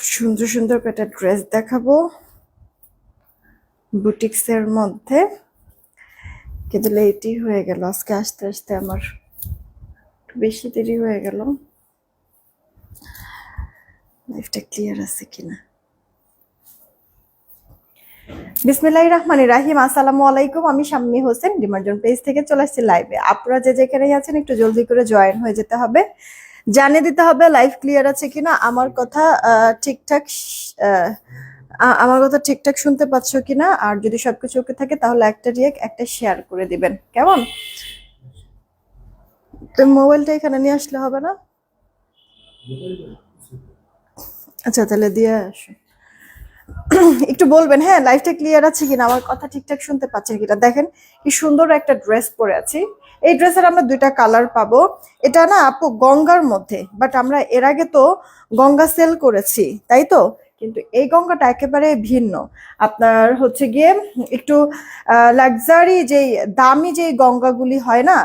সুন্দর সুন্দর একটা ড্রেস দেখাবো। বুটিক্সের মধ্যে। কিন্তু লেটই হয়ে গেল। আজকে আস্তে আস্তে আমার বেশি দেরি হয়ে গেল। লাইফটা ক্লিয়ার আছে কিনা? বিসমিল্লাহ রহমান রাহিম। আসসালামু আলাইকুম। আমি শাম্মী হোসেন। ডিমার্জন পেজ থেকে চলে আসছি লাইভে। আপনারা যে যেখানেই আছেন, একটু জলদি করে জয়েন হয়ে যেতে হবে। জানিয়ে দিতে হবে লাইভ ক্লিয়ার আছে কিনা? আমার কথা ঠিকঠাক আমার কথা ঠিকঠাক শুনতে পাচ্ছ কিনা? আর যদি সবকিছু ওকে থাকে, তাহলে একটা রিয়েক্ট একটা শেয়ার করে দিবেন। কেমন? তো মোবাইলটা এখানে নিয়ে আসলে হবে না? আচ্ছা তাহলে দিয়ে আসো। একটু বলবেন হ্যাঁ লাইফটা ক্লিয়ার আছে কিনা? আমার কথা ঠিকঠাক শুনতে পাচ্ছেন কিনা? দেখেন, কি সুন্দর একটা ড্রেস পরে আছি। এই ড্রেসের আমরা দুইটা কালার পাবো। এটা না আপু গঙ্গার মধ্যে বাট আমরা এর আগে তো গঙ্গা সেল করেছি, তাই তো? কিন্তু এই গঙ্গাটা একেবারে ভিন্ন। আপনার হচ্ছে গিয়ে একটু লাক্সারি যেই দামি যেই গঙ্গাগুলি হয় না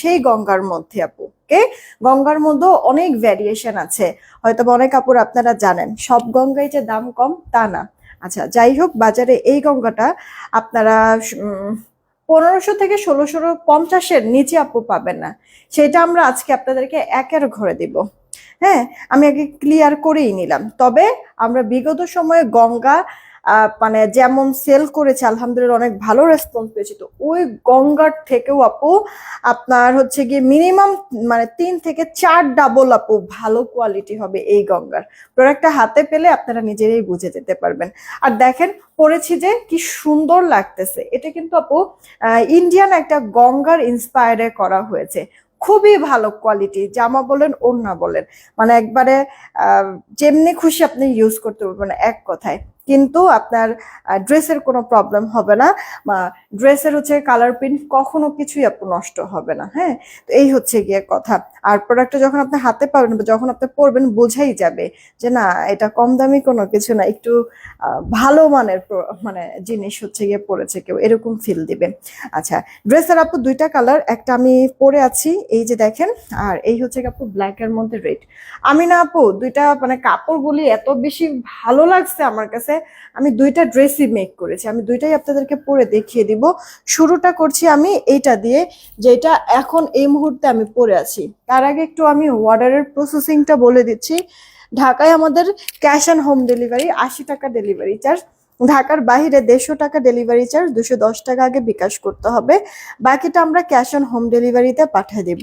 সেই গঙ্গার মধ্যে আপু ওকে গঙ্গার মধ্যেও অনেক ভ্যারিয়েশন আছে। হয়তো অনেক কাপড় আপনারা জানেন, সব গঙ্গায় যে দাম কম, তা না। আচ্ছা যাই হোক, বাজারে এই গঙ্গাটা আপনারা পনেরোশো থেকে ষোলোশো পঞ্চাশের নিচে আপু পাবেন না। সেটা আমরা আজকে আপনাদেরকে একের ঘরে দিব। হ্যাঁ আমি আগে ক্লিয়ার করেই নিলাম। তবে আমরা বিগত সময়ে গঙ্গা মানে যেমন সেল করেছে, আলহামদুলিল্লাহ অনেক ভালো রেসপন্স পেয়েছি। তো ওই গঙ্গার থেকেও আপু, আপনার হচ্ছে গিয়ে মিনিমাম মানে তিন থেকে চার ডাবল আপু ভালো কোয়ালিটি হবে এই গঙ্গার। প্রোডাক্টটা হাতে পেলে আপনারা নিজেরাই বুঝে যেতে পারবেন। আর দেখেন পরেছি যে কি সুন্দর লাগতেছে। এটা কিন্তু আপু ইন্ডিয়ান একটা গঙ্গার ইন্সপায়ারে করা হয়েছে। খুবই ভালো কোয়ালিটি জামা বলেন, ওড়না বলেন। মানে একবারে যেমনি খুশি আপনি ইউজ করতে পারবেন, এক কথায়। কিন্তু আপনার ড্রেসের কোনো প্রবলেম হবে না। বা ড্রেসের হচ্ছে কালার প্রিন্ট কখনো কিছুই আপু নষ্ট হবে না হ্যাঁ? তো এই হচ্ছে গিয়ে কথা। আর প্রোডাক্টটা যখন আপনি হাতে পাবেন বা যখন আপনি পরবেন, বোঝাই যাবে যে না, এটা কম দামি কোনো কিছু না, একটু ভালো মানের মানে জিনিস হচ্ছে গিয়ে পরেছে কেউ, এরকম ফিল দিবে। আচ্ছা ড্রেসের আপু দুইটা কালার একটা আমি পরে আছি, এই যে দেখেন, আর এই হচ্ছে আপু ব্ল্যাক এর মধ্যে রেড আমি না আপু দুইটা মানে কাপড়গুলি এত বেশি ভালো লাগছে আমার কাছে আমি দুইটা ড্রেসই মেক করেছি। আমি দুইটাই আপনাদেরকে পরে দেখিয়ে দিব। শুরুটা করছি আমি এইটা দিয়ে, যেটা এখন এই মুহূর্তে আমি পরে আছি। তার আগে একটু আমি অর্ডারের প্রসেসিংটা বলে দিচ্ছি। ঢাকায় আমাদের ক্যাশ অ্যান্ড হোম ডেলিভারি আশি টাকা ডেলিভারি চার্জ ঢাকার বাইরে দেড়শো টাকা ডেলিভারি চার্জ দুশো দশ টাকা আগে বিকাশ করতে হবে। বাকিটা আমরা ক্যাশ অন হোম ডেলিভারিতে পাঠিয়ে দেব।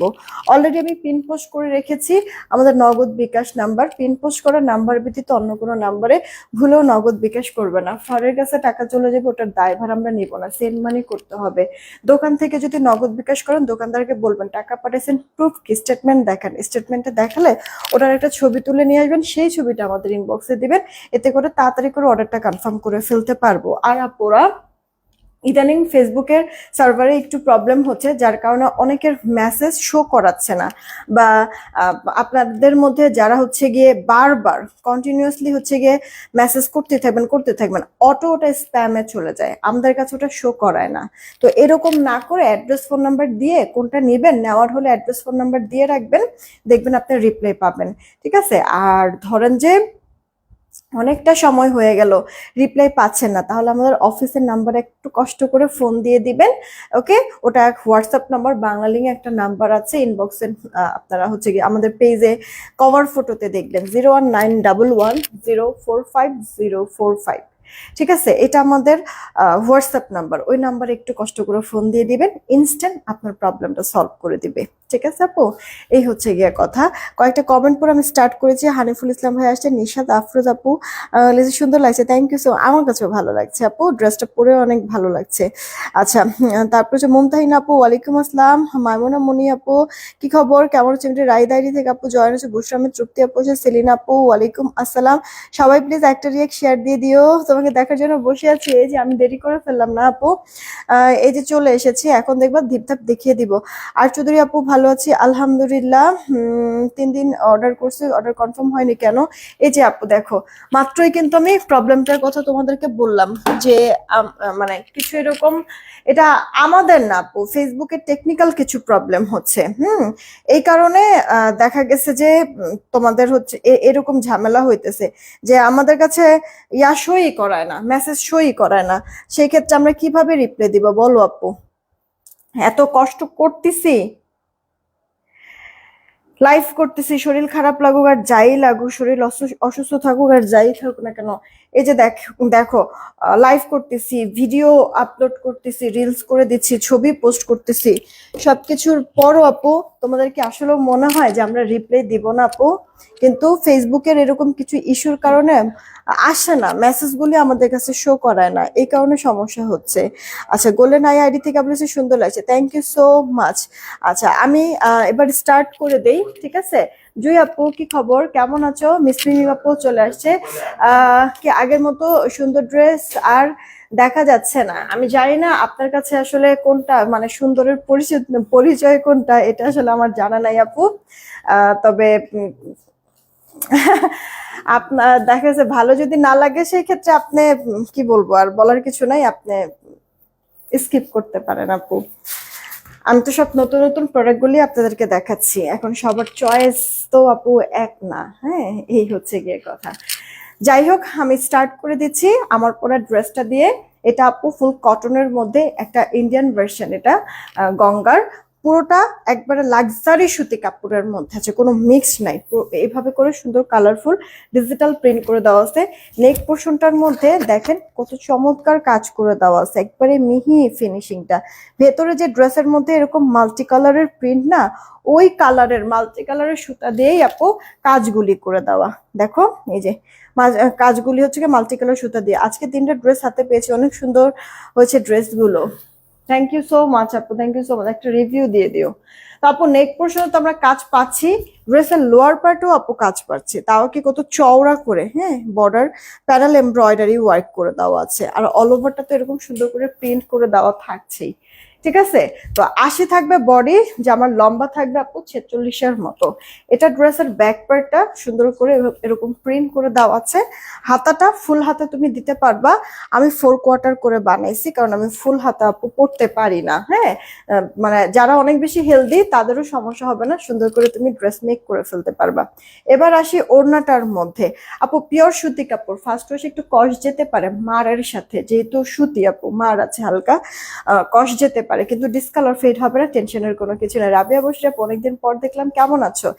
অলরেডি আমি পিন পোস্ট করে রেখেছি। আমাদের Nagad bKash number. Pin post করার নাম্বার ব্যতীত অন্য কোনো নাম্বারে ভুলেও নগদ বিকাশ করবে না। ফরের কাছে টাকা চলে যাবে, ওটার দায়ভার আমরা নিব না। সেন্ড মানি করতে হবে। দোকান থেকে যদি নগদ বিকাশ করেন, দোকানদারকে বলবেন, টাকা পাঠিয়েছেন প্রুফ কি? স্টেটমেন্ট দেখান। স্টেটমেন্টটা দেখালে ওটার একটা ছবি তুলে নিয়ে আসবেন। সেই ছবিটা আমাদের ইনবক্সে দিবেন। এতে করে তাড়াতাড়ি করে অর্ডারটা কনফার্ম করে ফেলতে পারব। আর আপুরা, ইদানিং ফেসবুকের সার্ভারে একটু প্রবলেম হচ্ছে, যার কারণে অনেকের মেসেজ শো করাচ্ছে না। বা আপনাদের মধ্যে যারা হচ্ছে গিয়ে বারবার কন্টিনিউয়াসলি হচ্ছে গিয়ে মেসেজ করতে থাকবেন করতে থাকবেন অটো ওটা স্প্যামে চলে যায়। আমাদের কাছে ওটা শো করায় না। তো এরকম না করে অ্যাড্রেস ফোন নাম্বার দিয়ে কোনটা নেবেন, নেওয়ার হলে অ্যাড্রেস ফোন নাম্বার দিয়ে রাখবেন, দেখবেন আপনি রিপ্লাই পাবেন। ঠিক আছে? আর ধরেন যে অনেকটা সময় হয়ে গেল রিপ্লাই পাচ্ছেন না। তাহলে আমাদের অফিসের নাম্বার একটু কষ্ট করে ফোন দিয়ে দিবেন ওকে ওটা এক হোয়াটসঅ্যাপ নাম্বার বাংলা লিঙ্কে একটা নাম্বার আছে ইনবক্সে আপনারা হচ্ছে কি আমাদের পেজে কভার ফটোতে দেখবেন। Zero one nine double one zero four five zero four five ঠিক আছে? এটা আমাদের হোয়াটসঅ্যাপ নাম্বার ওই নাম্বারে একটু কষ্ট করে ফোন দিয়ে দিবেন ইনস্ট্যান্ট আপনার প্রবলেমটা সলভ করে দিবে। ঠিক আছে আপু? এই হচ্ছে গিয়ে কথা। কয়েকটা কমেন্ট পরে আমি স্টার্ট করেছি। হানিফুল ইসলাম ভাই আসছে নিশাদ আফরোজ আপু লিজি সুন্দর লাগছে। থ্যাংক ইউ সো আমার কাছেও ভালো লাগছে আপু। ড্রেসটা পরে অনেক ভালো লাগছে। আচ্ছা তারপর হচ্ছে মুমতাহিন আপু, ওয়ালাইকুম আসসালাম। মাইমুনা মনি আপু, কি খবর? কেমন হচ্ছে রাই ডায়েরি থেকে আপু জয়েন হচ্ছে বুসরামের তৃপ্তি আপু, হচ্ছে সেলিনা আপু, ওয়ালাইকুম আসসালাম। সবাই প্লিজ একটা রিয়েক্ট শেয়ার দিয়ে দিও। তো তোমাকে দেখার জন্য বসে আছি। এই যে আমি দেরি করে ফেললাম না আপু। এই যে চলে এসেছি, এখন দেখবা ধিপধাপ দেখিয়ে দিব। আর চৌধুরী আপু, ভালো আছি? আলহামদুলিল্লাহ। তিন দিন অর্ডার করছি অর্ডার কনফার্ম হয়নি কেন? এই যে আপু, দেখো, মাত্রই কিন্তু আমি প্রবলেমটার কথা তোমাদেরকে বললাম যে মানে কিছু এরকম, এটা আমাদের না আপু ফেসবুকের টেকনিক্যাল কিছু প্রবলেম হচ্ছে। হুম, এই কারণে দেখা গেছে যে, তোমাদের হচ্ছে এরকম ঝামেলা হইতেছে যে আমাদের কাছে ইয়া সই করায় না মেসেজ সই করায় না। সেই ক্ষেত্রে আমরা কীভাবে রিপ্লাই দিব বলো আপু? এত কষ্ট করতেছি। লাইভ করতেছি, শরীর খারাপ লাগুক আর যাই লাগুক, শরীর অসু- অসুস্থ থাকুক আর যাই থাকুক না কেন, এই যে দেখ, দেখো লাইভ করতেছি ভিডিও আপলোড করতেছি রিলস করে দিচ্ছি, ছবি পোস্ট করতেছি, সবকিছুর পরও আপু তোমাদের কি আসলেও মনে হয় যে আমরা রিপ্লাই দিব না আপু? কিন্তু ফেসবুকের এরকম কিছু ইস্যুর কারণে আসে না মেসেজগুলি আমাদের কাছে শো করায় না, এই কারণে সমস্যা হচ্ছে। আচ্ছা গোল্ডেন আই আইডি থেকে আপনার সুন্দর লাগছে থ্যাংক ইউ সো মাচ আচ্ছা আমি এবার স্টার্ট করে দেই, ঠিক আছে? জুই আপু, কি খবর? কেমন আছো? মিসমি আপু চলে আসছে। কি আগের মতো সুন্দর ড্রেস আর দেখা যাচ্ছে না? আমি জানি না আপনার কাছে আসলে কোনটা মানে সুন্দরের পরিচয় পরিচয় কোনটা, এটা আসলে আমার জানা নাই আপু। তবে আপনার দেখা যাচ্ছে ভালো যদি না লাগে, সেই ক্ষেত্রে আপনি কি বলব, আর বলার কিছু নাই, আপনি স্কিপ করতে পারেন আপু। আমি তো সব নতুন নতুন প্রোডাক্টগুলি আপনাদেরকে দেখাচ্ছি। এখন সবার চয়েস তো আপু এক না হ্যাঁ? এই হচ্ছে গিয়ে কথা। যাই হোক, আমি স্টার্ট করে দিচ্ছি আমার পরে ড্রেসটা দিয়ে। এটা আপু ফুল কটনের মধ্যে একটা ইন্ডিয়ান ভার্সন এটা গঙ্গার। পুরোটা একবারে লাক্সারি সুতি কাপড়ের মধ্যে আছে, কোনো মিক্স নাই। এইভাবে করে সুন্দর কালারফুল ডিজিটাল প্রিন্ট করে দেওয়া আছে। নেক পোর্শনটার মধ্যে দেখেন কত চমৎকার কাজ করে দেওয়া আছে, একবারে মিহি ফিনিশিংটা ভেতরে যে ড্রেসের মধ্যে এরকম মাল্টি কালারের প্রিন্ট না, ওই কালারের মাল্টি কালারের সুতা দিয়েই আপু কাজগুলি করে দেওয়া। দেখো, এই যে কাজগুলি হচ্ছে মাল্টি কালার সুতা দিয়ে। আজকে তিনটা ড্রেস হাতে পেয়েছি, অনেক সুন্দর হয়েছে ড্রেসগুলো থ্যাংক ইউ সো মাচ আপু। থ্যাংক ইউ সো মাচ একটা রিভিউ দিয়ে দিও। তো আপু নেক পোর্শনে তো আমরা কাজ পাচ্ছি। ড্রেসের লোয়ার পার্টও আপু কাজ পাচ্ছি। তাও কি কত চওড়া করে হ্যাঁ? বর্ডার প্যারাল এমব্রয়ডারি ওয়ার্ক করে দেওয়া আছে। আর অল ওভারটা তো এরকম সুন্দর করে প্রিন্ট করে দেওয়া থাকছেই। ঠিক আছে? তো আশি থাকবে বডি জামার লম্বা থাকবে আপু ছেচল্লিশের মতো। এটা ড্রেসের ব্যাক পার্টটা সুন্দর করে এরকম- প্রিন্ট করে দেওয়া আছে। হাতাটা ফুল হাতে তুমি দিতে পারবা। আমি ফোর কোয়ার্টার করে বানাইছি, কারণ আমি ফুল হাতা আপু পরতে পারি না হ্যাঁ? মানে যারা অনেক বেশি হেলদি তাদেরও সমস্যা হবে না, সুন্দর করে তুমি ড্রেস মেক করে ফেলতে পারবা। এবার আসি ওড়নাটার মধ্যে। আপু পিওর সুতি কাপড় ফার্স্ট ওয়াশ একটু কষ যেতে পারে মারের সাথে, যেহেতু সুতি আপু, মার আছে হালকা। কষ যেতে পারে। কিন্তু ডিসকালার ফেড হবে না টেনশনের কোনো কিছু না রাবিয়া বসিরাপ, অনেকদিন পর দেখলাম, কেমন আছো?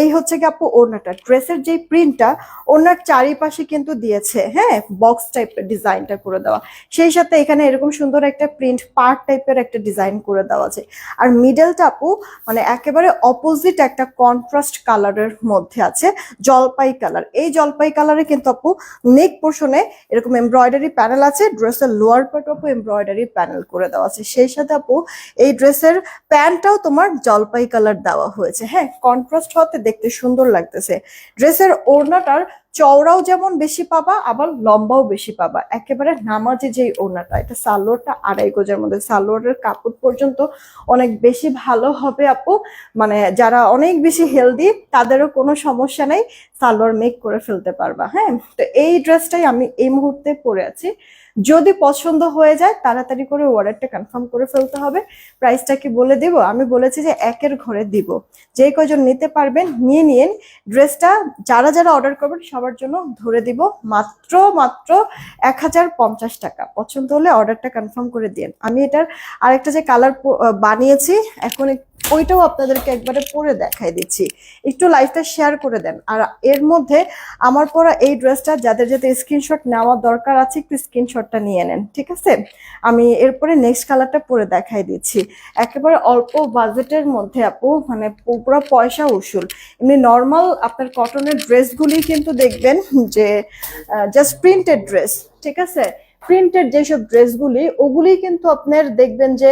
এই হচ্ছে কি আপু ওড়নাটা ড্রেসের যে প্রিন্টটা ওড়নার চারিপাশে কিন্তু দিয়েছে হ্যাঁ বক্স টাইপের ডিজাইনটা করে দেওয়া। সেই সাথে এখানে এরকম সুন্দর একটা প্রিন্ট পার্ট টাইপের একটা ডিজাইন করে দেওয়া আছে। আর মিডলটা আপু মানে একেবারে অপোজিট একটা কন্ট্রাস্ট কালারের মধ্যে আছে, জলপাই কালার এই জলপাই কালারে কিন্তু আপু নেক পোর্শনে এরকম এমব্রয়ডারি প্যানেল আছে ড্রেসের লোয়ার পার্ট আপু এমব্রয়ডারি প্যানেল করে দেওয়া আছে। সেই সাথে আপু, এই ড্রেসের প্যান্টটাও তোমার জলপাই কালার দেওয়া হয়েছে। হ্যাঁ কন্ট্রাস্ট হতে দেখতে সুন্দর লাগতেছে। ড্রেসের ওড়নাটার চওড়াও যেমন বেশি পাবা, আবার লম্বাও বেশি পাবা। একেবারে নামাজে যেই ওড়নাটা, এটা সালোয়ারটা আড়াই গজের মধ্যে, সালোয়ারের কাপড় পর্যন্ত অনেক বেশি ভালো হবে আপু। মানে যারা অনেক বেশি হেলদি তাদেরও কোনো সমস্যা নেই। সালোয়ার মেক করে ফেলতে পারবা হ্যাঁ? তো এই ড্রেসটাই আমি এই মুহূর্তে পরে আছি। যদি পছন্দ হয়ে যায়, তাড়াতাড়ি করে অর্ডারটা কনফার্ম করে ফেলতে হবে। প্রাইসটা কি বলে দিব? আমি বলেছি যে একের ঘরে দিব। যে কজন নিতে পারবেন, নিয়ে নিন। ড্রেসটা যারা যারা অর্ডার করবেন, সবার জন্য ধরে দিব। মাত্র মাত্র এক হাজার পঞ্চাশ টাকা। পছন্দ হলে অর্ডারটা কনফার্ম করে দিন আমি এটার আরেকটা যে কালার বানিয়েছি, এখন ওইটাও আপনাদেরকে একবারে পরে দেখাই দিচ্ছি। একটু লাইফটা শেয়ার করে দেন। আর এর মধ্যে আমার পরা এই ড্রেসটা যাদের যাতে স্ক্রিনশট নেওয়ার দরকার আছে, একটু স্ক্রিনশটটা নিয়ে নেন, ঠিক আছে? আমি এরপরে নেক্সট কালারটা পরে দেখাই দিচ্ছি। একেবারে অল্প বাজেটের মধ্যে আপু মানে পুরো পয়সা উসুল। এমনি নর্মাল আপনার কটনের ড্রেসগুলি কিন্তু দেখবেন যে জাস্ট প্রিন্টেড ড্রেস ঠিক আছে? প্রিন্টেড যেসব ড্রেসগুলি, ওগুলি কিন্তু আপনার দেখবেন যে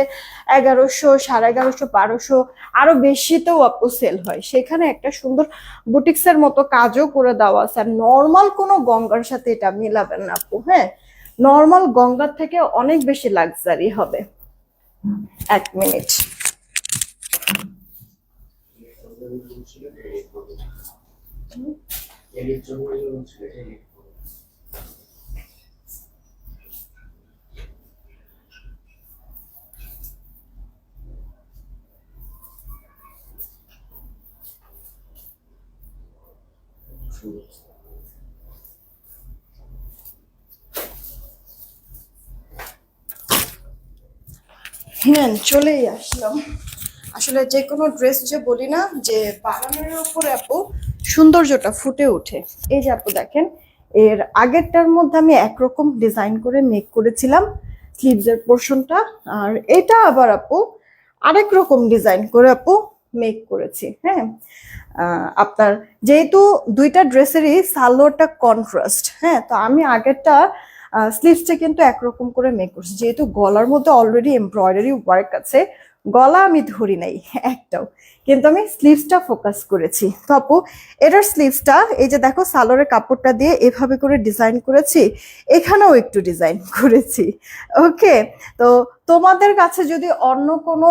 এগারোশো, সাড়ে এগারোশো, বারোশো আরও বেশিতেও আপু সেল হয়। সেখানে একটা সুন্দর বুটিক্সের মতো কাজও করে দেওয়া আছে। আর নর্মাল কোনো গঙ্গার সাথে এটা মিলাবেন না আপু হ্যাঁ? নর্মাল গঙ্গার থেকে অনেক বেশি লাক্সারি হবে। এক মিনিট। এর জন্য হ্যাঁ চলেই আসলাম। আসলে যে কোনো ড্রেস যে বলি না, যে বানানোর উপরে আপু, সৌন্দর্যটা ফুটে ওঠে। এই যে আপু দেখেন, এর আগেরটার মধ্যে আমি একরকম ডিজাইন করে মেক করেছিলাম স্লিভসের পোর্শনটা আর এটা আবার আপু, আরেক রকম ডিজাইন করে আপু মেক করেছি হ্যাঁ? আপনার যেহেতু দুইটা ড্রেসেরই সালোয়ারটা কন্ট্রাস্ট হ্যাঁ? তো আমি আগেরটা স্লিভসটা কিন্তু একরকম করে মেক করছি। যেহেতু গলার মধ্যে অলরেডি এমব্রয়ডারি ওয়ার্ক আছে, গলা আমি ধরি নাই, একটাও। কিন্তু আমি স্লিভসটা ফোকাস করেছি। তো আপু এটার স্লিভসটা এই যে দেখো সালোয়ারের কাপড়টা দিয়ে এভাবে করে ডিজাইন করেছি, এখানেও একটু ডিজাইন করেছি। ওকে তো তোমাদের কাছে যদি অন্য কোনো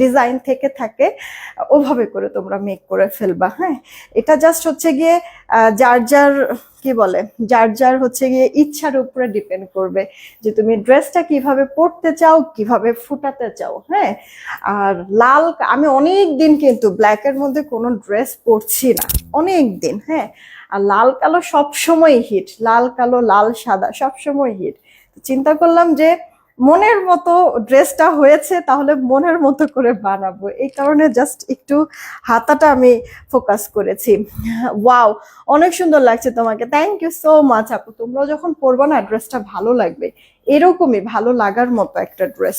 ডিজাইন থেকে থাকে, ওভাবে করে তোমরা মেক করে ফেলবা হ্যাঁ? এটা জাস্ট হচ্ছে গিয়ে যার যার, কি বলে, যার যার হচ্ছে গিয়ে ইচ্ছার উপরে ডিপেন্ড করবে যে তুমি ড্রেসটা কীভাবে পরতে চাও, কীভাবে ফুটাতে চাও হ্যাঁ? আর লাল, আমি অনেক দিন কিন্তু ব্ল্যাকের মধ্যে কোনো ড্রেস পরছি না। অনেক দিন হ্যাঁ? আর লাল কালো সব সময় হিট লাল কালো, লাল সাদা সব সময় হিট চিন্তা করলাম যে মনের মতো ড্রেসটা হয়েছে, তাহলে মনের মতো করে বানাবো। এই কারণে জাস্ট একটু হাতাটা আমি ফোকাস করেছি। ওয়াও অনেক সুন্দর লাগছে তোমাকে। থ্যাংক ইউ সো মাচ আপু। তোমরাও যখন পরবা না, ড্রেসটা ভালো লাগবে। এরকমই ভালো লাগার মতো একটা ড্রেস।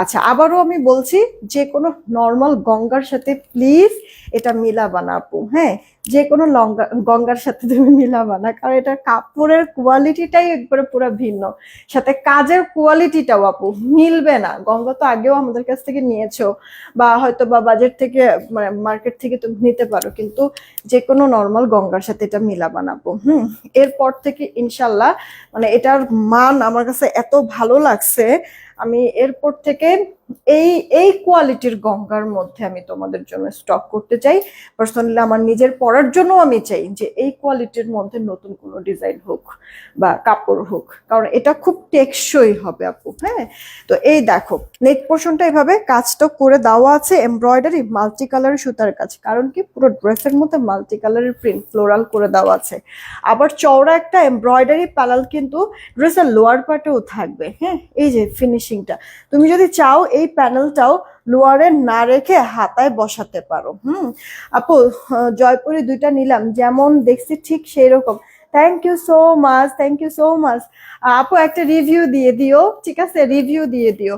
আচ্ছা আবারও আমি বলছি, যে কোনো নর্মাল গঙ্গার সাথে প্লিজ এটা মিলাবা না আপু। হ্যাঁ যে কোনো লঙ্গা, গঙ্গার সাথে তুমি মিলাবা না, কারণ এটা কাপড়ের কোয়ালিটিটাই একবারে পুরো ভিন্ন। সাথে কাজের কোয়ালিটিটাও আপু, মিলবে না। গঙ্গা তো আগেও আমাদের কাছ থেকে নিয়েছো, বা হয়তো বা বাজার থেকে মানে মার্কেট থেকে তুমি নিতে পারো, কিন্তু যে কোনো নর্মাল গঙ্গার সাথে এটা মিলাবা না আপু, হুম? এরপর থেকে ইনশাল্লাহ মানে এটার মান আমার কাছে এত ভালো লাগছে, আমি এরপর থেকে এই এই কোয়ালিটির গঙ্গার মধ্যে আমি তোমাদের জন্য স্টক করতে চাই। পার্সোনালি আমার নিজের পরার জন্য আমি চাই যে এই কোয়ালিটির মধ্যে নতুন কোনো ডিজাইন হোক বা কাপড় হোক। কারণ এটা খুব টেকসই হবে আপু হ্যাঁ? তো এই দেখো নেক পোর্শনটা এভাবে কাজটা করে দেওয়া আছে এমব্রয়ডারি মাল্টি কালারের সুতার কাজ। কারণ কি? পুরো ড্রেসের মধ্যে মাল্টি কালারের প্রিন্ট ফ্লোরাল করে দেওয়া আছে। আবার চওড়া একটা এমব্রয়ডারি প্যালাল কিন্তু ড্রেসের লোয়ার পার্টেও থাকবে হ্যাঁ? এই যে ফিনিশিংটা তুমি যদি চাও এই প্যানেলটাও লোয়ারে না রেখে হাতায় বসাতে পারো। হুম? আপু জয়পুরি দুইটা নিলাম, যেমন দেখছি ঠিক সেই রকম thank you so much thank you so much আপু, একটা রিভিউ দিয়ে দিও, ঠিক আছে? রিভিউ দিয়ে দিও।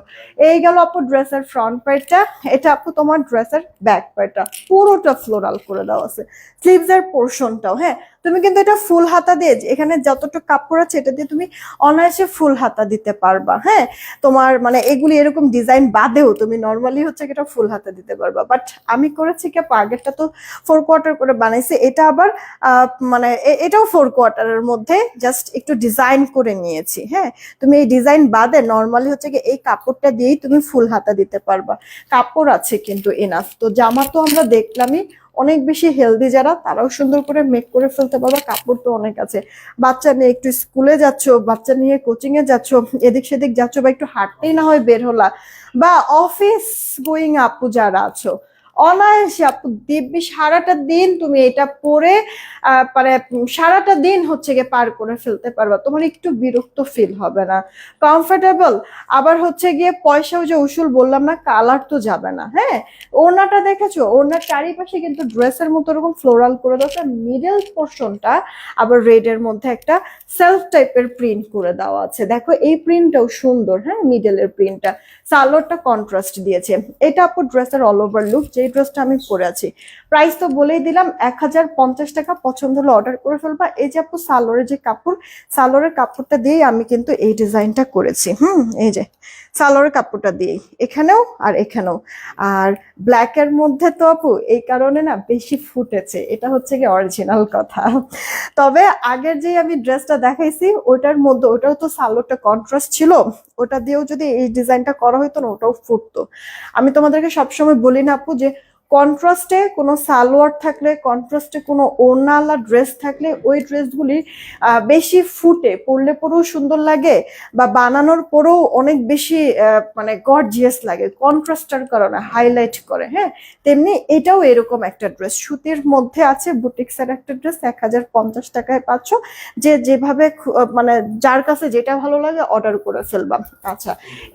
এই গেল আপু ড্রেসের ফ্রন্ট পার্টটা এটা আপু তোমার ড্রেসের ব্যাক পার্টটা পুরোটা ফ্লোরাল করে দেওয়া আছে। স্লিভস এর পোর্শনটাও হ্যাঁ? তুমি কিন্তু এটা ফুল হাতা দিয়ে এখানে যতটুকু কাপড় আছে এটা দিয়ে তুমি অনায়াসে ফুল হাতা দিতে পারবা হ্যাঁ? তোমার মানে এগুলি এরকম ডিজাইন বাদেও তুমি নর্মালি হচ্ছে এটা ফুল হাতা দিতে পারবা। বাট আমি করেছি কি, আগেরটা তো ফোর কোয়ার্টার করে বানাইছি, এটা আবার মানে এটাও ফোর কোয়ার্টারের মধ্যে জাস্ট একটু ডিজাইন করে নিয়েছি হ্যাঁ? তুমি এই ডিজাইন বাদে নর্মালি হচ্ছে কি এই কাপড়টা দিয়েই তুমি ফুল হাতা দিতে পারবা। কাপড় আছে কিন্তু এনাফ তো জামা তো আমরা দেখলামই অনেক বেশি হেলদি যারা, তারাও সুন্দর করে মেক করে ফেলতে পারবে। কাপড় তো অনেক আছে। বাচ্চা নিয়ে একটু স্কুলে যাচ্ছ, বাচ্চা নিয়ে কোচিং এ যাচ্ছ, এদিক সেদিক যাচ্ছ বা একটু হাঁটতেই না হয় বের হলা, বা অফিস গোয়িং আপু যারা আছো অনায়াসে আপু, দিব্যি সারাটা দিন তুমি এটা পরে মানে সারাটা দিন হচ্ছে গিয়ে পার করে ফেলতে পারবা। তোমার একটু বিরক্ত ফিল হবে না। কমফোর্টেবল আবার হচ্ছে গিয়ে পয়সাও যে উসুল বললাম না কালার তো যাবে না হ্যাঁ? ওড়নাটা দেখেছ? ওড়নার চারিপাশে কিন্তু ড্রেসের মতো এরকম ফ্লোরাল করে দেওয়া মিডল পোর্শনটা আবার রেড এর মধ্যে একটা সেলফ টাইপের প্রিন্ট করে দেওয়া আছে। দেখো, এই প্রিন্টটাও সুন্দর হ্যাঁ? মিডলের প্রিন্টটা সালোয়ারটা কন্ট্রাস্ট দিয়েছে। এটা আপু ড্রেসের অল ওভার লুক যে ড্রেসটা আমি পরে আছি। প্রাইস তো বলেই দিলাম, এক হাজার পঞ্চাশ টাকা পছন্দ হলো অর্ডার করে ফেলবা। এই যে আপু সালোয়ারের যে কাপড়, সালোয়ারের কাপড়টা দিয়েই আমি কিন্তু এই ডিজাইনটা করেছি। হুম, এই যে। সালোয়ার কাপড়টা দিয়েই। এখানেও আর এখানেও। আর ব্ল্যাকের মধ্যে তো আপু, এই কারণে না বেশি ফুটেছে। এটা হচ্ছে কি অরিজিনাল কথা। তবে আগের যে আমি ড্রেসটা দেখাইছি ওটার মধ্যে ওটাও তো সালোয়ারটা কন্ট্রাস্ট ছিল, ওটা দিয়েও যদি এই ডিজাইনটা করা হতো না, ওটাও ফুটতো। আমি তোমাদেরকে সবসময় বলি না আপু যে কন্ট্রাস্টে কোনো সালোয়ার থাকলে, কন্ট্রাস্টে কোনো ওড়নালা ড্রেস থাকলে, ওই ড্রেসগুলি বেশি ফুটে, পরলে পরেও সুন্দর লাগে বা বানানোর পরেও অনেক বেশি মানে গর্জিয়াস লাগে, কন্ট্রাস্টার কারণে হাইলাইট করে হ্যাঁ? তেমনি এটাও এরকম একটা ড্রেস সুতির মধ্যে আছে বুটিক্সের একটা ড্রেস এক হাজার পঞ্চাশ টাকায় পাচ্ছ, যে যেভাবে মানে যার কাছে যেটা ভালো লাগে অর্ডার করে ফেলবা। আচ্ছা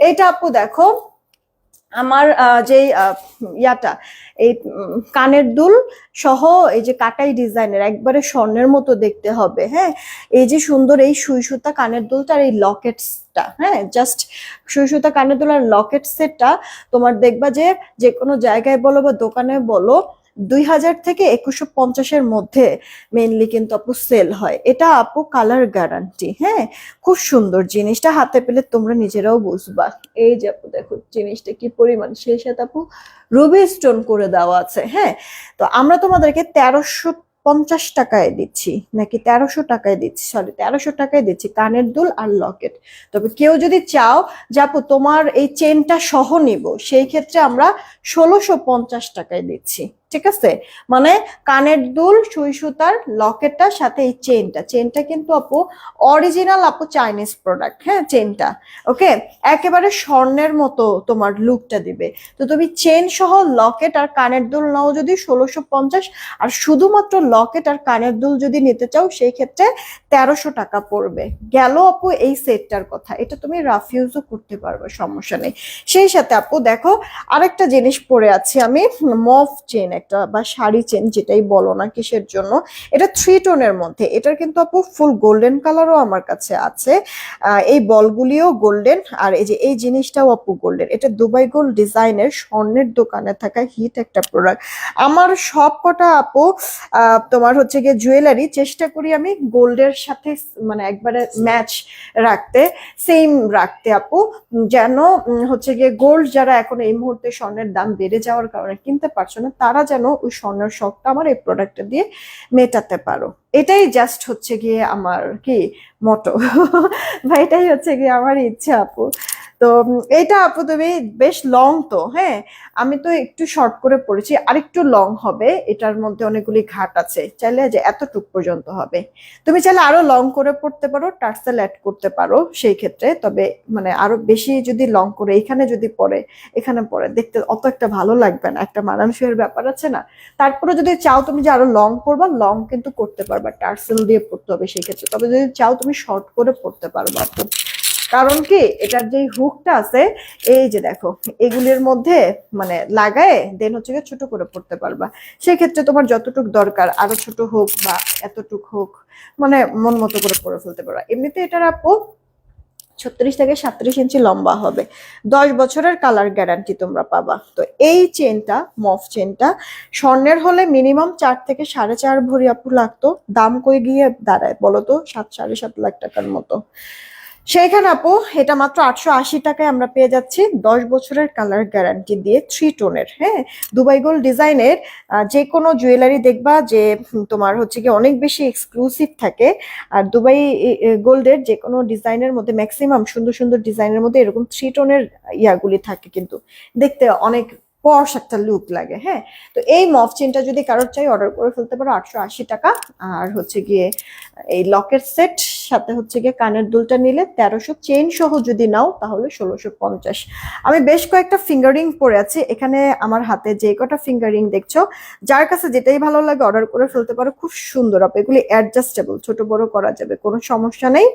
এইটা আপু দেখো আমার যে ইয়াটা, এই কানের দুল সহ এই যে কাটাই ডিজাইনের, একবারে স্বর্ণের মতো দেখতে হবে হ্যাঁ? এই যে সুন্দর এই সুই সুতা কানের দুলটা আর এই লকেটসটা হ্যাঁ? জাস্ট সুই সুতা কানের দুল আর লকেট সেটটা তোমার দেখবা যে যে কোনো জায়গায় বলো বা দোকানে বলো দুই হাজার থেকে একুশশো পঞ্চাশের মধ্যে মেনলি কিন্তু আপু সেল হয়। এটা আপু কালার গ্যারান্টি হ্যাঁ? খুব সুন্দর জিনিসটা হাতে পেলে তোমরা নিজেরাও বুঝবা। এই যে আপু দেখো, জিনিসটা কি পরিমাণ? সেই সাথে আপু রুবি স্টোন করে দেওয়া আছে হ্যাঁ? তো আমরা তোমাদেরকে তেরোশো পঞ্চাশ টাকায় দিচ্ছি, নাকি তেরোশো টাকায় দিচ্ছি? সরি তেরোশো টাকায় দিচ্ছি, কানের দুল আর লকেট তবে কেউ যদি চাও যে আপু তোমার এই চেনটা সহ নিব, সেই ক্ষেত্রে আমরা ষোলোশো পঞ্চাশ টাকায় দিচ্ছি। ঠিক আছে? মানে কানের দুল, সুই সুতার লকেটটার সাথে এই চেনটা চেনটা কিন্তু আপু অরিজিনাল আপু চাইনিজ প্রোডাক্ট হ্যাঁ চেনটা ওকে? একেবারে স্বর্ণের মতো তোমার লুকটা দিবে। তো তুমি চেন সহ লকেট আর কানের দুল নাও যদি ষোলোশো পঞ্চাশ, আর শুধুমাত্র লকেট আর কানের দুল যদি নিতে চাও, সেই ক্ষেত্রে তেরোশো টাকা পড়বে। গেল আপু এই সেটটার কথা। এটা তুমি রাফিউজও করতে পারবে, সমস্যা নেই। সেই সাথে আপু দেখো, আরেকটা জিনিস পরে আছি আমি, মফ চেন একটা বা শাড়ি চেন যেটাই বলো না কিসের জন্য, এটা থ্রি টোনের মধ্যে। এটার কিন্তু আপু ফুল গোল্ডেন কালারও আমার কাছে আছে। এই বলগুলিও গোল্ডেন আর এই যে এই জিনিসটাও আপু গোল্ডেন এটা দুবাই গোল্ড ডিজাইনের স্বর্ণের দোকানে থাকা হিট একটা প্রোডাক্ট আমার সব কটা আপু তোমার হচ্ছে গিয়ে জুয়েলারি চেষ্টা করি আমি গোল্ডের সাথে মানে একবারে ম্যাচ রাখতে সেম রাখতে আপু। যেন হচ্ছে গিয়ে গোল্ড যারা এখন এই মুহূর্তে স্বর্ণের দাম বেড়ে যাওয়ার কারণে কিনতে পারছ না, তারা যেন ওই স্বর্ণের শখটা আমার এই প্রোডাক্টটা দিয়ে মেটাতে পারো। এটাই জাস্ট হচ্ছে গিয়ে আমার কি মটো বা এটাই হচ্ছে গিয়ে আমার ইচ্ছা আপু। তো এটা আপু তুমি বেশ লং তো হ্যাঁ? আমি তো একটু শর্ট করে পড়েছি, আরেকটু লং হবে, এটার মধ্যে অনেকগুলি ঘাট আছে, চাইলে যে এতটুক পর্যন্ত হবে। তুমি চাইলে আরও লং করে পড়তে পারো, টার্সেল অ্যাড করতে পারো সেই ক্ষেত্রে, তবে মানে আরও বেশি যদি লং করে, এখানে যদি পড়ে, এখানে পড়ে, দেখতে অত একটা ভালো লাগবে না, একটা মানানসইয়ের ব্যাপার আছে না? তারপরে যদি চাও তুমি যে আরও লং করবা লং কিন্তু করতে পারবা, টার্সেল দিয়ে পড়তে হবে সেই ক্ষেত্রে, তবে যদি চাও তুমি শর্ট করে পড়তে পারবা আপু। কারণ কি? এটার যে হুকটা আছে, এই যে দেখো, এগুলির মধ্যে মানে লাগায় দেন হচ্ছে গিয়ে ছোট করে পড়তে পারবা। সেক্ষেত্রে তোমার যতটুক দরকার, আরও ছোট হোক বা এতটুক হোক মানে মন মতো করে পরে ফেলতে পারবা। এমনিতে এটার আপু ছত্রিশ থেকে সাতত্রিশ ইঞ্চি লম্বা হবে। দশ বছরের কালার গ্যারান্টি তোমরা পাবা। তো এই চেনটা মফ চেনটা স্বর্ণের হলে মিনিমাম চার থেকে সাড়ে চার ভরি আপু লাগতো। দাম কই গিয়ে দাঁড়ায় বলো তো? সাত, সাড়ে সাত লাখ টাকার মতো। সেইখানে আপু, এটা মাত্র আটশো আশি টাকায় আমরা পেয়ে যাচ্ছি দশ বছরের কালার গ্যারান্টি দিয়ে থ্রি টোনের হ্যাঁ? দুবাই গোল্ড ডিজাইনের যে কোনো জুয়েলারি দেখবা যে তোমার হচ্ছে কি অনেক বেশি এক্সক্লুসিভ থাকে। আর দুবাই গোল্ডের যে কোনো ডিজাইনের মধ্যে ম্যাক্সিমাম সুন্দর সুন্দর ডিজাইনের মধ্যে এরকম থ্রি টোনের ইয়াগুলি থাকে কিন্তু। দেখতে অনেক পশ একটা লুক লাগে হ্যাঁ? তো এই মফ চেনটা যদি কারোর চাই অর্ডার করে ফেলতে পারো আটশো আশি টাকা। আর হচ্ছে গিয়ে এই লকের সেট সাথে হচ্ছে গিয়ে কানের দুলটা নিলে তেরোশো চেন সহ যদি নাও তাহলে ষোলোশো পঞ্চাশ। আমি বেশ কয়েকটা ফিঙ্গারিং পরে আছি। এখানে আমার হাতে যে কটা ফিঙ্গারিং দেখছ, যার কাছে যেটাই ভালো লাগে অর্ডার করে ফেলতে পারো। খুব সুন্দর। হবে এগুলি অ্যাডজাস্টেবল ছোট বড় করা যাবে, কোনো সমস্যা নেই।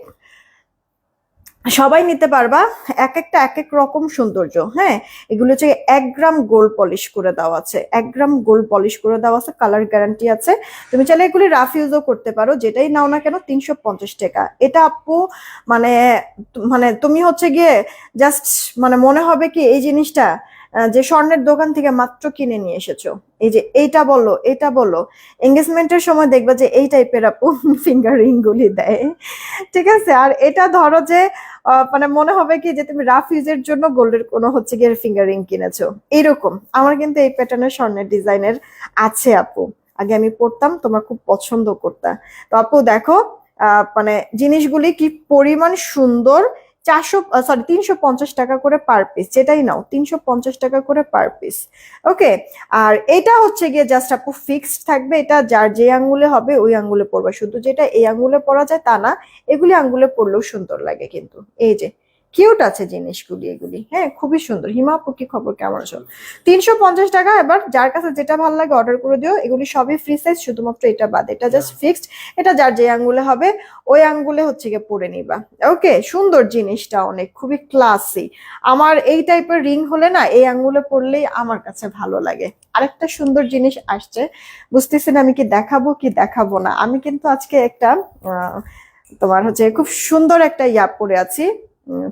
সবাই নিতে পারবা এক একটা এক এক রকম সৌন্দর্য হ্যাঁ? এগুলো হচ্ছে এক গ্রাম গোল্ড পলিশ করে দেওয়া আছে, এক গ্রাম গোল্ড পলিশ করে দেওয়া আছে, কালার গ্যারান্টি আছে। তুমি চাইলে এগুলি রাফ ইউজও করতে পারো, যেটাই নাও না কেন তিনশো পঞ্চাশ টাকা। এটা আপু মানে মানে তুমি হচ্ছে গিয়ে জাস্ট মানে মনে হবে কি এই জিনিসটা যে স্বর্ণের দোকান থেকে মাত্র কিনে নিয়ে এসেছ। এই যে এইটা বলো, এটা বলো। এঙ্গেজমেন্টের সময় দেখবা যে এই টাইপের আপু ফিঙ্গার রিং গুলি দেয়, ঠিক আছে? আর এটা ধরো যে মানে মনে হবে কি যে তুমি রাফিজের জন্য গোল্ডের কোনো হচ্ছে গিয়ে ফিঙ্গার রিং কিনেছো। এইরকম আমার কিন্তু এই প্যাটার্নের স্বর্ণের ডিজাইনের আছে, আপু। আগে আমি পড়তাম, তোমার খুব পছন্দ করতাম তো আপু দেখো মানে জিনিসগুলি কি পরিমাণ সুন্দর চারশো সরি তিনশো পঞ্চাশ টাকা করে পার পিস যেটাই নাও, তিনশো পঞ্চাশ টাকা করে পার পিস ওকে আর এটা হচ্ছে গিয়ে জাস্ট আপু ফিক্সড থাকবে, এটা যার যে আঙ্গুলে হবে, ওই আঙ্গুলে পড়বে শুধু যেটা এই আঙ্গুলে পরা যায় তা না, এগুলি আঙ্গুলে পরলেও সুন্দর লাগে কিন্তু। এই যে কিউট আছে জিনিসগুলি এগুলি। হ্যাঁ খুবই সুন্দর। হিমা আপু খবর কেমন আছো? তিনশো পঞ্চাশ টাকা, এবার যার কাছে যেটা ভালো লাগে অর্ডার করে দিও। এগুলি সবই ফ্রি সাইজ শুধুমাত্র এটা বাদ। এটা জাস্ট ফিক্সড এটা যার যে আঙ্গুলে হবে, ওই আঙ্গুলে হচ্ছে গিয়ে পরে নিবা। ওকে সুন্দর জিনিসটা অনেক, খুবই ক্লাসি আমার এই টাইপের রিং হলে না, এই আঙ্গুলে পরলেই আমার কাছে ভালো লাগে। আরেকটা সুন্দর জিনিস আসছে। বুঝতেছি না আমি কি দেখাবো কি দেখাবো না? আমি কিন্তু আজকে একটা তোমার হচ্ছে খুব সুন্দর একটা ইয়া পরে আছি।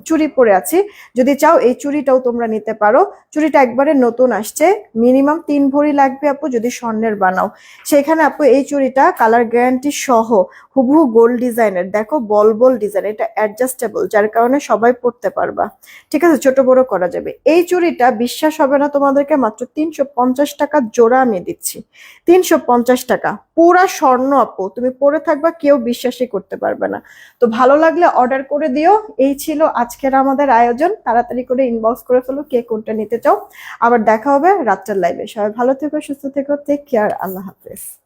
চুড়ি পরে আছি। যদি চাও এই চুড়িটাও তোমরা নিতে পারো। চুড়িটা একবারে নতুন আসছে। মিনিমাম তিন ভরি লাগবে আপু, যদি স্বর্ণের বানাও। সেখানে আপু এই চুড়িটা কালার গ্যারান্টি সহ হুবহু গোল্ড ডিজাইনের। দেখো, বল বল ডিজাইন, এটা অ্যাডজাস্টেবল যার কারণে সবাই পড়তে পারবা। ঠিক আছে, ছোট বড় করা যাবে। এই চুড়িটা বিশ্বাস হবে না তোমাদেরকে, মাত্র তিনশো পঞ্চাশ টাকা জোড়া আমি দিচ্ছি। তিনশো পঞ্চাশ টাকা। পুরা স্বর্ণ আপু, তুমি পরে থাকবা, কেউ বিশ্বাসই করতে পারবে না। তো ভালো লাগলে অর্ডার করে দিও। এই ছিল আজকের আমাদের আয়োজন। তাড়াতাড়ি করে ইনবক্স করে ফেলো কে কোনটা নিতে চাও। আবার দেখা হবে রাত্রের লাইভে সবাই ভালো থেকো, সুস্থ থেকো টেক কেয়ার আল্লাহ হাফেজ।